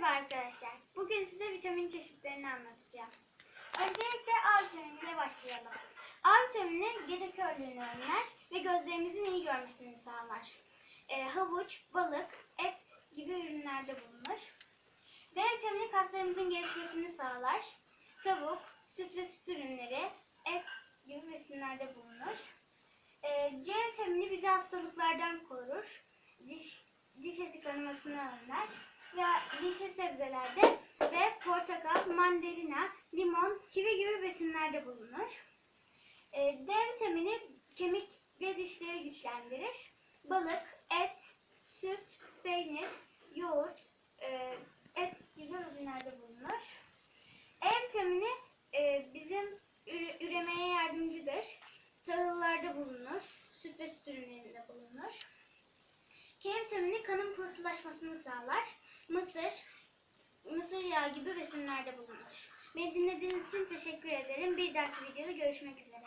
Merhaba arkadaşlar. Bugün size vitamin çeşitlerini anlatacağım. Öncelikle A vitaminiyle başlayalım. A vitamini gece körlüğünü önler ve gözlerimizin iyi görmesini sağlar. Ee, havuç, balık, et gibi ürünlerde bulunur. B vitamini kaslarımızın gelişmesini sağlar. Tavuk, süt ve süt ürünleri, et gibi besinlerde bulunur. Ee, C vitamini bizi hastalıklardan korur. Diş, diş eti kanamasını önler. Ve yeşil sebzelerde ve portakal, mandalina, limon, kivi gibi besinlerde bulunur. Ee, D vitamini kemik ve dişleri güçlendirir. Balık, et, süt, peynir, yoğurt, e, et gibi ürünlerde bulunur. E vitamini e, bizim üre- üremeye yardımcıdır. Tahıllarda bulunur. Süt ve süt ürünlerinde bulunur. K vitamini kanın pıhtılaşmasını sağlar. Mısır, gibi besinlerde bulunur. Beni dinlediğiniz için teşekkür ederim. Bir dahaki videoda görüşmek üzere.